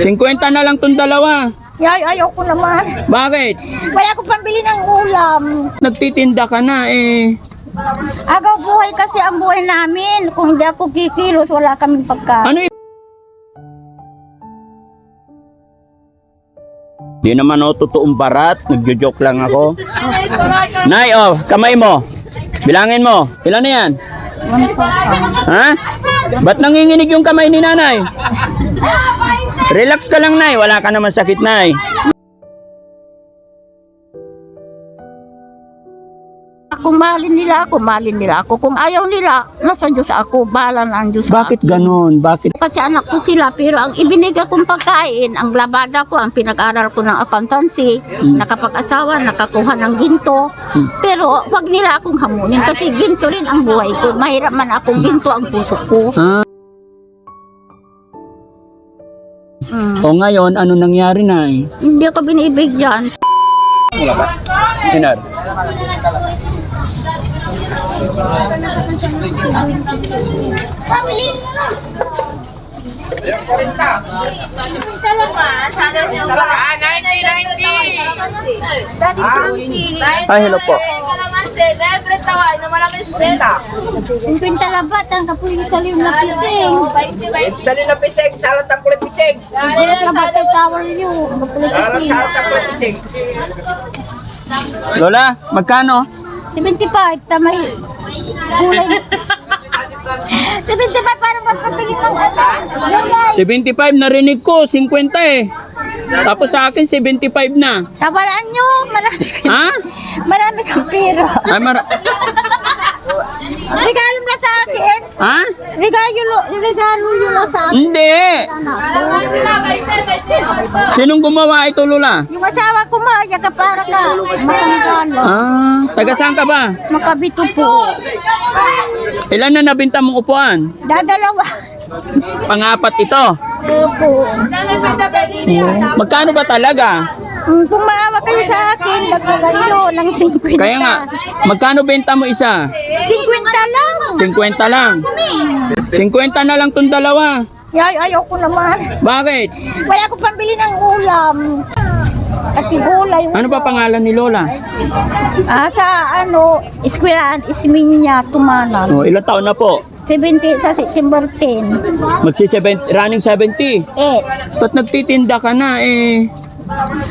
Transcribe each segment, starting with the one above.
50 na lang tong dalawa. Yay, ayaw ko naman. Bakit? Wala akong pambili ng ulam. Nagtitinda ka na eh. Agaw buhay kasi ang buhay namin. Kung hindi ako kikilos, wala kaming pagkain. Ano y- Di naman ako totoong barat. Nagjo-joke lang ako. Nay, oh, kamay mo. Bilangin mo. Ilan na yan? Ha? Ba't nanginginig yung kamay ni nanay? Relax ka lang, nay. Wala ka naman sakit, nay. Kung mahalin nila ako, mahalin nila ako. Kung ayaw nila, nasa Diyos ako. Bahala na ang Diyos sa Bakit akin. ganon? Bakit? Kasi anak ko sila, pero ang ibinigay kong pagkain, ang labada ko, ang pinag-aral ko ng accountancy, nakapag-asawa, nakakuha ng ginto. Pero wag nila akong hamunin kasi ginto rin ang buhay ko. Mahirap man ako, ginto ang puso ko. Ah, Mm. o ngayon, ano nangyari, nay? Hindi ako binibigyan. Wala ba? Inar. Pabilin mo na. Sana siya Ah, 90, 90. Ay, hello po. Kalamansi, lebre tawal na maraming spell. Yung pintalabat, ang kapuling salim na pising. 20, 20. Sali na pisig, salat ang kulit pisig. Gulat na batay tawal. Kapuling Salat pising. ang kulit pisig. Lola, magkano? 75, tamay. Kulay. 75 para magpapili ng ano. Kulay. 75 narinig ko, 50 eh. Tapos sa akin 75 na. Tawalaan nyo, marami kayo. Ha? Marami kang pera. Ay, mara- Regalo akin. ha? Regalo, regalo nyo na sa akin. Hindi. Anak ko. Sila, 20, 20. Sinong gumawa ito, Lola? Yung asawa ko maya ka para ka. Matanggal. Ah, taga saan ka ba? Makabito po. Ilan na nabinta mong upuan? Dadalawa. Pangapat ito. Opo. Magkano ba talaga? Mm, Kung maawa kayo sa akin, dagdagan nyo ng 50. Kaya nga, magkano benta mo isa? 50 lang. 50 lang. 50 na lang tong dalawa. Yay, ayaw ko naman. Bakit? Wala akong pambili ng ulam. At gulay. Ano ba pangalan ni Lola? Ah, sa ano, eskwelahan, Isminya, Tumanan. Oh, ilang taon na po? 70 sa September 10. Magsi 70, running 70. Eh, Ba't nagtitinda ka na eh?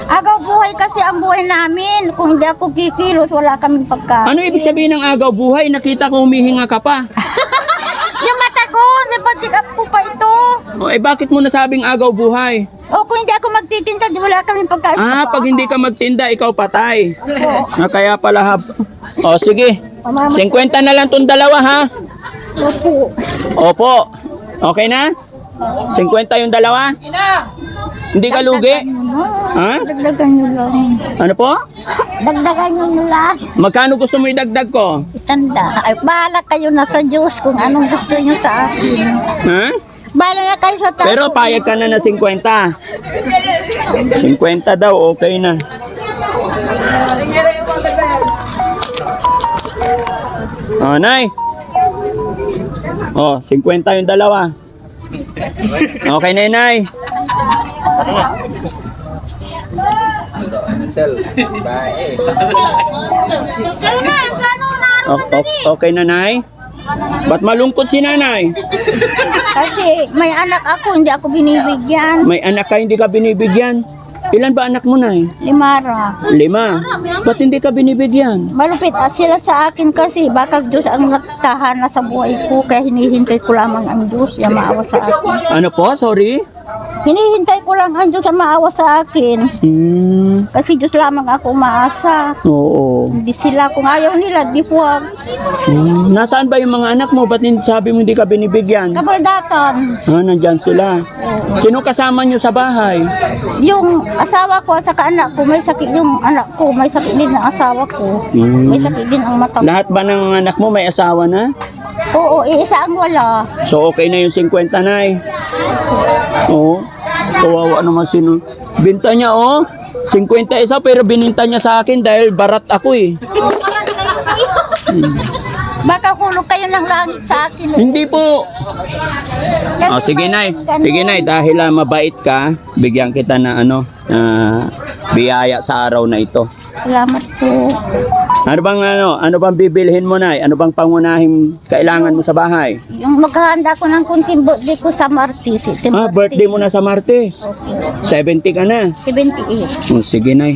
Agaw buhay kasi ang buhay namin. Kung hindi ako kikilos, wala kaming pagkain. Ano ibig sabihin ng agaw buhay? Nakita ko humihinga ka pa. Yung mata ko, napacheck up ko pa ito. O eh bakit mo nasabing agaw buhay? O kung hindi ako magtitinda, di wala kaming pagkain. Ah, sa pag hindi ka magtinda, ikaw patay. bahay. Ah, kaya pala hab. O sige. 50 na lang tong dalawa ha. Opo. Opo. Okay na? 50 yung dalawa? Hindi ka lugi? Ha? Dagdagan nyo lang. Ano po? Dagdagan nyo lang. Magkano gusto mo idagdag ko? Istanda. Ay, bahala kayo na sa Diyos kung anong gusto nyo sa akin. Ha? Bahala na kayo sa taas. Pero payag ka na na 50. 50 daw, okay na. Oh, Nay. Oh, 50 yung dalawa. Okay na Nay. Sel, bye. Sila na, gano na okay na, Nay? Ba't malungkot si nanay? Kasi may anak ako, hindi ako binibigyan. May anak ka, hindi ka binibigyan. Ilan ba anak mo, Nay? Limara. Lima. Ba't hindi ka binibigyan? Malupit ah, sila sa akin kasi baka Diyos ang nagtahana sa buhay ko kaya hinihintay ko lamang ang Diyos na maawa sa akin. Ano po? Sorry? Hinihintay ko lang ang Diyos na maawa sa akin Hmm. kasi Diyos lamang ako umaasa. Oo. Hindi sila, kung ayaw nila, di huwag. Hmm. Nasaan ba yung mga anak mo? Ba't hindi sabi mo hindi ka binibigyan? Kabaldatan, Ah, nandyan sila. Sino kasama nyo sa bahay? yung asawa ko at saka anak ko, may sakit yung anak ko, may sakit din ang asawa ko. Hmm. May sakit din ang mata. Lahat ba ng anak mo may asawa na? Oo, iisa ang wala. So okay na yung 50 na eh. Oo. Kawawa naman sino. Binta niya oh. 50 isa pero bininta niya sa akin dahil barat ako eh. Baka hulog kayo ng langit sa akin. Hindi po. Kasi Oh, sige, may Nay. ganun. Sige, Nay. Dahil ah, mabait ka, bigyan kita na ano, ah, biyaya sa araw na ito. Salamat po. Ano bang ano, ano bang bibilhin mo, Nay? Ano bang pangunahing kailangan mo sa bahay? Yung maghahanda ko ng kunting birthday ko sa Martis. Ito Ah, birthday mo na sa Martes. 70 ka na. 78. Oh, sige, Nay.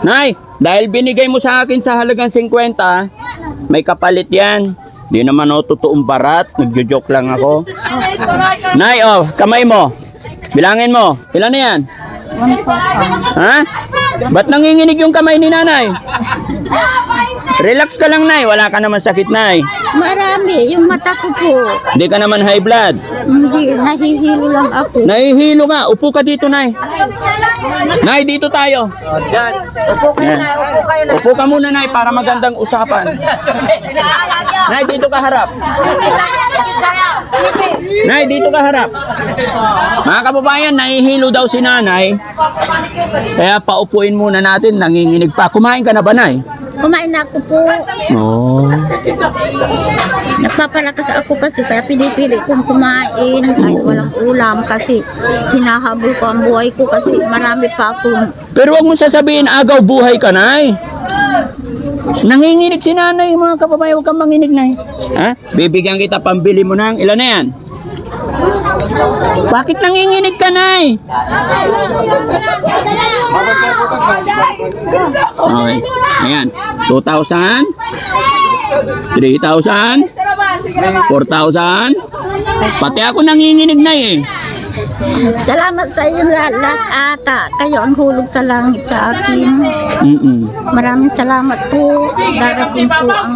Nay, dahil binigay mo sa akin sa halagang 50, may kapalit yan. Di naman ako totoong barat, nagjo-joke lang ako. Nay, oh, kamay mo. Bilangin mo. Ilan na yan? One Ha? Ba't nanginginig yung kamay ni nanay? Relax ka lang, Nay. Wala ka naman sakit, Nay. Marami. Yung mata ko po. Hindi ka naman high blood. Hindi. Nahihilo lang ako. Nahihilo nga. Upo ka dito, Nay. Nay, dito tayo. Upo kayo Yan. na, upo kayo na. Upo ka muna, Nay, para magandang usapan. Nay, dito ka harap. Nay, dito ka harap. Mga kababayan, nahihilo daw si nanay. Kaya paupuin muna natin, nanginginig pa. Kumain ka na ba, Nay? Kumain na ako po. Oo. Nagpapalakas ako kasi kaya pinipili kong kumain kahit walang ulam kasi hinahabol ko ang buhay ko kasi marami pa akong Pero wag mo sasabihin, agaw buhay ka, Nay. Nanginginig si nanay, mga kababayan. Huwag kang manginig, Nay. Ha? Bibigyan kita pambili mo ng, ilan na yan? Bakit nanginginig ka, Nay? Okay. Ayan. 2,000. 3,000. 4,000. Pati ako nanginginig na eh. Salamat sa iyo lahat ata. Kayo ang hulog sa langit sa akin. Mm-mm. Maraming salamat po. Darating po ang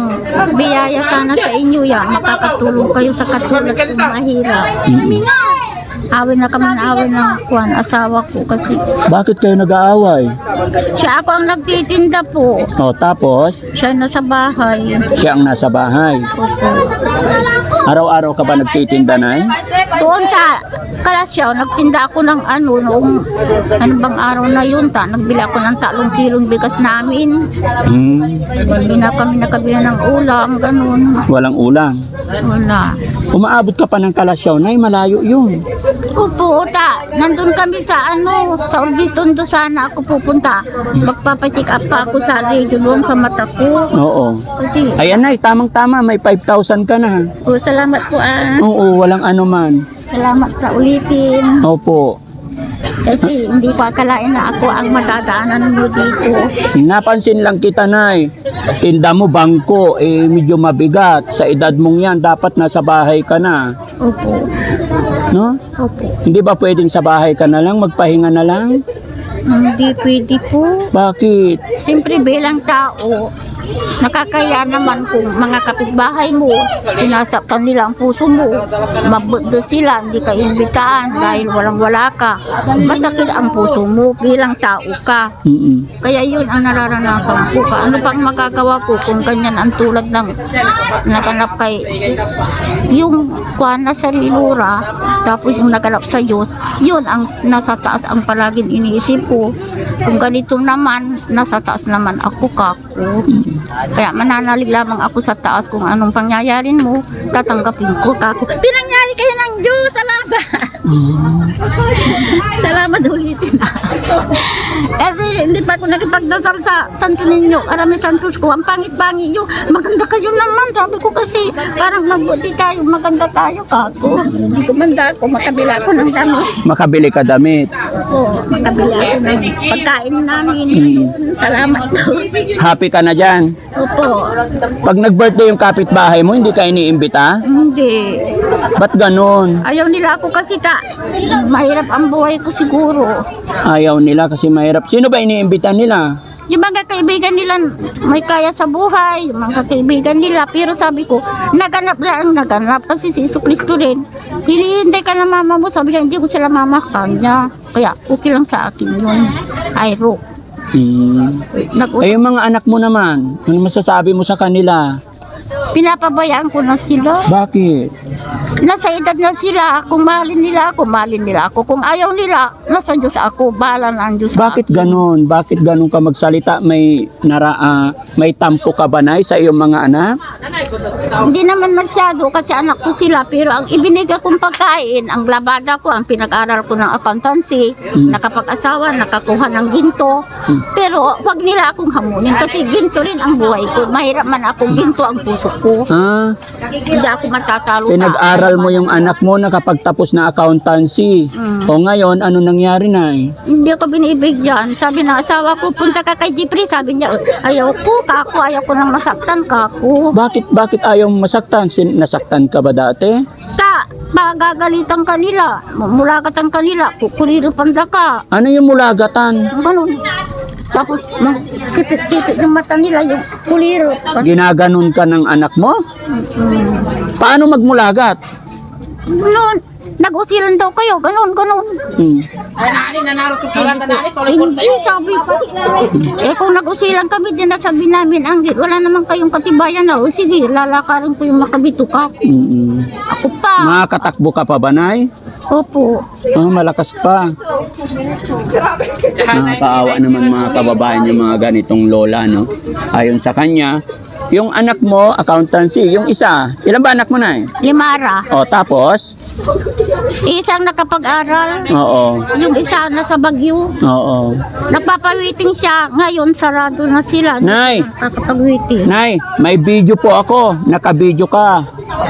biyaya sana sa inyo yan. Makakatulong kayo sa katulad kong mahirap. Mm-mm. Awin na kami na awin ng kuwan, asawa ko kasi Bakit kayo nag-aaway? siya ako ang nagtitinda po. O, tapos, Siya nasa bahay. siya ang nasa bahay. Opo. Araw-araw ka ba nagtitinda na eh? Doon sa Kalasyaw, nagtinda ako ng ano, noong ano bang araw na yun, ta, nagbili ako ng talong kilong bigas namin. Hmm, Hindi na kami nakabili ng ulam, ganun. walang ulam. Wala. Umaabot ka pa ng kalasyaw, nay, malayo yun. Opo, ta, nandun kami sa ano, sa Orbistondo sana ako pupunta. Magpapacheck up pa ako sa radio doon sa mata ko. Oo. Kasi, Ayan, nay, tamang-tama, may 5,000 ka na. oh, salamat po ah. Oo, walang anuman. Salamat sa ulitin. Opo. Kasi hindi ko akalain na ako ang madadaanan mo dito. Napansin lang kita, nay. Tinda mo bangko, eh, medyo mabigat. Sa edad mong yan, dapat nasa bahay ka na. Opo, No? opo. Hindi ba pwedeng sa bahay ka na lang, magpahinga na lang? Hindi pwede po. Bakit? Siyempre bilang tao, nakakaya naman kung mga kapitbahay mo, sinasaktan nila ang puso mo, mabudo sila, hindi ka imbitaan dahil walang wala ka. Masakit ang puso mo bilang tao ka. Mm-mm. Kaya yun ang nararanasan ko ka. Ano pang magagawa ko kung ganyan ang tulad ng naganap kay yung kuha na sa rilura, tapos yung naganap sa Diyos, yun ang nasa taas ang palaging iniisip ko. Kung ganito naman, nasa taas naman ako kako. Kaya mananalig lamang ako sa taas kung anong pangyayarin mo, tatanggapin ko kako. Pinangyari kayo ng Diyos, salamat! Salamat ulitin. Kasi hindi pa ako nakipagdasal sa Santo Niño. Arami Santos ko. Ang pangit-pangit nyo. Maganda kayo naman. Sabi ko kasi parang mabuti tayo. Maganda tayo kako. Hindi ko manda ako. Makabila ako ng dami. Makabili ka damit. Oo, makabila ako ng pagkain namin. Salamat po. Happy ka na dyan. Opo. Pag nag-birthday yung kapitbahay mo, hindi ka iniimbita? Hindi. Ba't ganon? Ayaw nila ako kasi ta. Mahirap ang buhay ko siguro. Ayaw nila kasi mahirap. Sino ba iniimbita nila? Yung mga kaibigan nila may kaya sa buhay, yung mga kaibigan nila. Pero sabi ko, naganap lang ang naganap kasi si Iso Cristo rin. Hinihintay ka ng mama mo, sabi niya, hindi ko sila mamakan niya. Kaya okay lang sa akin yun. Ay, Ro. Hmm. Nag- Eh, yung mga anak mo naman, ano masasabi mo sa kanila? pinapabayaan ko na sila. Bakit? nasa edad na sila. Kung mahalin nila ako, mahalin nila ako. Kung ayaw nila, nasa Diyos ako. Bahala na ang Diyos sa Bakit ganon? Bakit ganon ka magsalita? May nara, ah, may tampo ka ba nay sa iyong mga anak? Hindi naman masyado kasi anak ko sila pero ang ibinigay kong pagkain, ang labada ko, ang pinag-aral ko ng accountancy, nakapag-asawa, nakakuha ng ginto. Pero wag nila akong hamunin kasi ginto rin ang buhay ko. Mahirap man akong ginto ang puso ko. Ah, Hindi ako matatalo pinag-aral mo yung anak mo nakapagtapos na accountancy. Mm. O ngayon, ano nangyari nay? Hindi ako binibigyan. Sabi ng asawa ko, punta ka kay Jeffrey. Sabi niya, ayaw ko, kako, ayaw ko nang masaktan, kako. Bakit bakit ayaw mo masaktan? Sin nasaktan ka ba dati? Ta, magagalitan kanila, mulagat ang kanila, kukuliro panda ka. Ano yung mulagatan? Ganun. Tapos, kipit-kipit yung mata nila, yung kuliro. Ginaganon ka ng anak mo? Paano magmulagat? Ganun. Nag-usilan daw kayo, ganun, ganun. Hmm. Hindi, sabi ko. Eh, kung nag-usilan kami, din nasabi namin, ang wala naman kayong katibayan na, o sige, lalakarin ko yung makabito ka. Mm-mm. Ako pa. Makakatakbo ka pa ba, Nay? Opo. Ah, malakas pa. Nakakaawa naman mga kababayan yung mga ganitong lola, no? Ayon sa kanya, yung anak mo, accountancy, yung isa, ilan ba anak mo na eh? Limara. O, tapos? Isang nakapag-aral, Oo, yung isa nasa Bagyo. oo. Nagpapawiting siya, ngayon sarado na sila. Nay! Nakakapag-witing. Nay, may video po ako. Naka-video ka.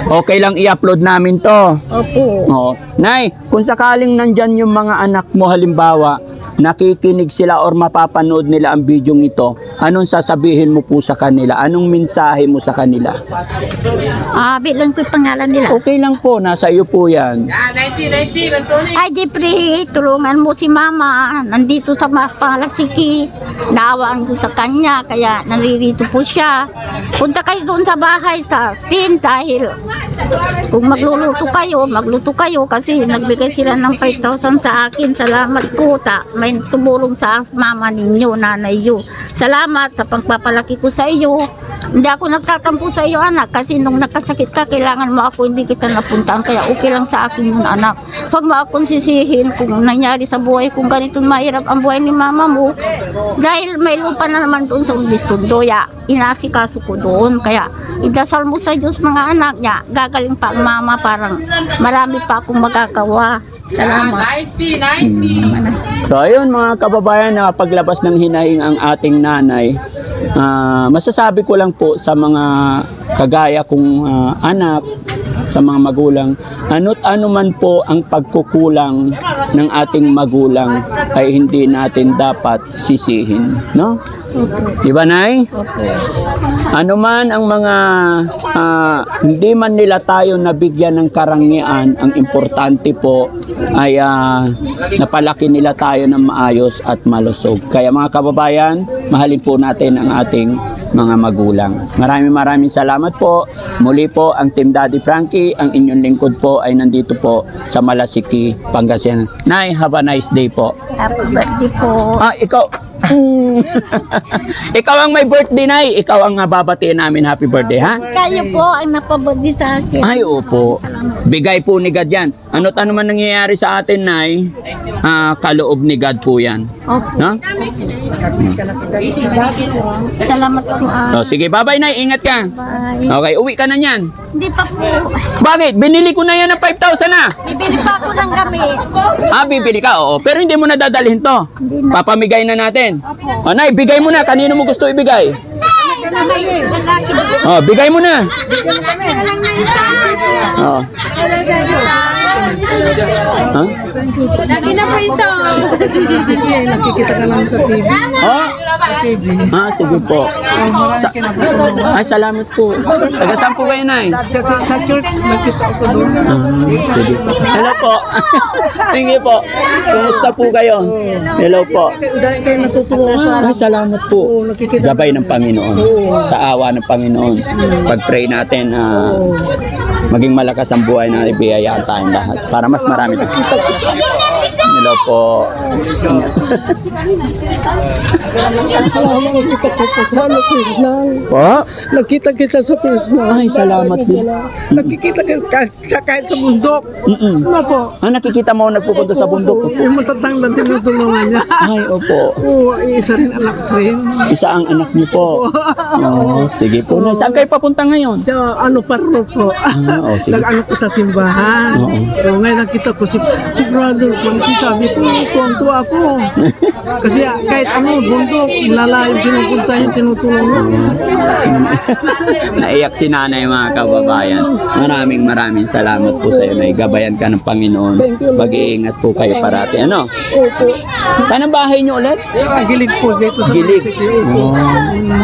Okay lang i-upload namin to. Opo. Oo. Nay, kung sakaling nandyan yung mga anak mo halimbawa, nakikinig sila or mapapanood nila ang video ito, anong sasabihin mo po sa kanila? Anong mensahe mo sa kanila? Ah, bilang ko yung pangalan nila. Okay lang po, nasa iyo po yan. Ay, Jeffrey, tulungan mo si Mama. Nandito sa Mapalasiki. Naawaan ko sa kanya, kaya naririto po siya. Punta kayo doon sa bahay sa tin dahil kung magluluto kayo, magluto kayo kasi nagbigay sila ng 5,000 sa akin. Salamat po, ta. May tumulong sa mama ninyo, nanay nyo. Salamat sa pagpapalaki ko sa iyo. Hindi ako nagtatampo sa iyo, anak, kasi nung nakasakit ka, kailangan mo ako, hindi kita napuntaan. Kaya okay lang sa akin yun, anak. Huwag mo akong sisihin kung nangyari sa buhay, kung ganito mahirap ang buhay ni mama mo. Dahil may lupa na naman doon sa Umbistundo, ya, inasikaso ko doon. Kaya idasal mo sa Diyos mga anak niya. Gagaling pa ang mama, parang marami pa akong magagawa. Salamat. So ayun mga kababayan, na paglabas ng hinahing ang ating nanay, ah, masasabi ko lang po sa mga kagaya kong ah, anak, sa mga magulang, ano't ano man po ang pagkukulang ng ating magulang ay hindi natin dapat sisihin, no? Di ba, Nay? Ano man ang mga ah, hindi man nila tayo nabigyan ng karangian, ang importante po ay ah, napalaki nila tayo ng maayos at malusog. Kaya mga kababayan, mahalin po natin ang ating mga magulang. Maraming maraming salamat po. Muli po ang Team Daddy Frankie, ang inyong lingkod po ay nandito po sa Malasiki, Pangasinan. Nay, have a nice day po. Happy birthday po. Ah, ikaw. Ikaw ang may birthday, Nay. Ikaw ang ah, babatiin namin happy birthday, ha? Kayo po ang napabirthday sa akin. Ay, opo. Bigay po ni God yan. Ano't ano man nangyayari sa atin, Nay, ah, kaloob ni God po yan. Opo. No? Salamat po. ah. So, sige, bye-bye, Nay. Ingat ka. Bye. Okay, uwi ka na niyan. Hindi pa po. Bakit? Binili ko na yan ng 5,000 na. Bibili pa ako ng gamit. Ah, bibili ka, oo. Pero hindi mo na dadalhin to. Na. Papamigay na natin. O, Nay, bigay mo na. Kanino mo gusto ibigay? Oh, bigay mo na. Oh. Ha? Lagi na po isa. Sige, nakikita ka lang sa TV. Oh? TV. Ah, sige po. Sa- ay, salamat po. Taga saan po kayo, Nay? Sa, sa, sa church, may piso ako doon. Ah, sige. Hello po. Sige po. Kumusta po kayo? Hello po. Dahil kayo natutuwa sa Ay, salamat po. Gabay ng Panginoon. Sa awa ng Panginoon. Pag-pray natin, ah, maging malakas ang buhay natin, biyayaan tayong lahat. Para mas marami. Hello po. Nakita kita sa ano, personal. Po? Nakita kita sa personal. Ay, salamat din. Nakikita kita kahit- kahit sa bundok. Mm-mm. Ano po? Ah, nakikita mo nagpupunta sa bundok. Oo, Yung matatang lang tinutulungan niya. Ay, opo. Oo, isa rin anak rin. Isa ang anak niyo po. Oh, sige po. Nay. Saan kayo papunta ngayon? Sa ano parlo po. Ah, oh, sige. Nag-ano ko sa simbahan. Oo. Oo, ngayon nakita ko si, si brother ko. Sabi ko, tuwang-tuwa ako. Kasi ah, kahit ano, bundok, lalayo pinupunta yung tinutulong niya. Naiyak si nanay mga kababayan. Maraming maraming salamat po sa iyo. Gabayan ka ng Panginoon. Mag-iingat po kayo parati. Ano? Opo. Saan ang bahay niyo ulit? Sa gilig po dito sa Gilig. munisipyo. Opo. Na.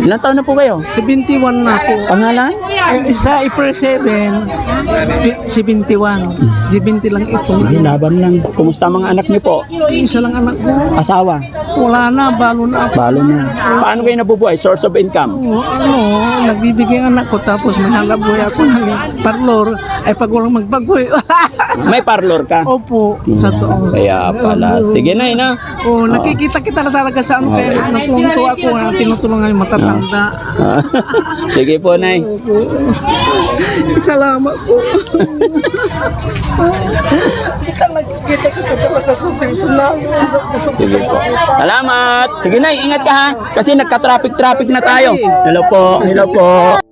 Ilang taon na po kayo? Sa 21 na po. Pangalan? Eh, Sa April 7, pi- 71. 70 lang ito. Sige, laban lang. Kumusta ang mga anak niyo po? Isa lang anak ko. Asawa? Wala na, balo na ako. Balo na. Paano kayo nabubuhay? Source of income? Oo, ano, nagbibigay ang anak ko tapos may hanap buhay ako ng parlor. Ay pag walang magbagoy. May parlor ka? Opo, sa to. Kaya pala. Sige na, ina. Oo, nakikita kita na talaga sa ano kaya natulungan ako na tinutulungan yung matatanda. Ah, Sige po, Nay. Salamat po. kita nakikita kita talaga sa personal. Sige po. Salamat. Sige na, ingat ka ha. Kasi nagka-traffic-traffic na tayo. Hello po. Hello po.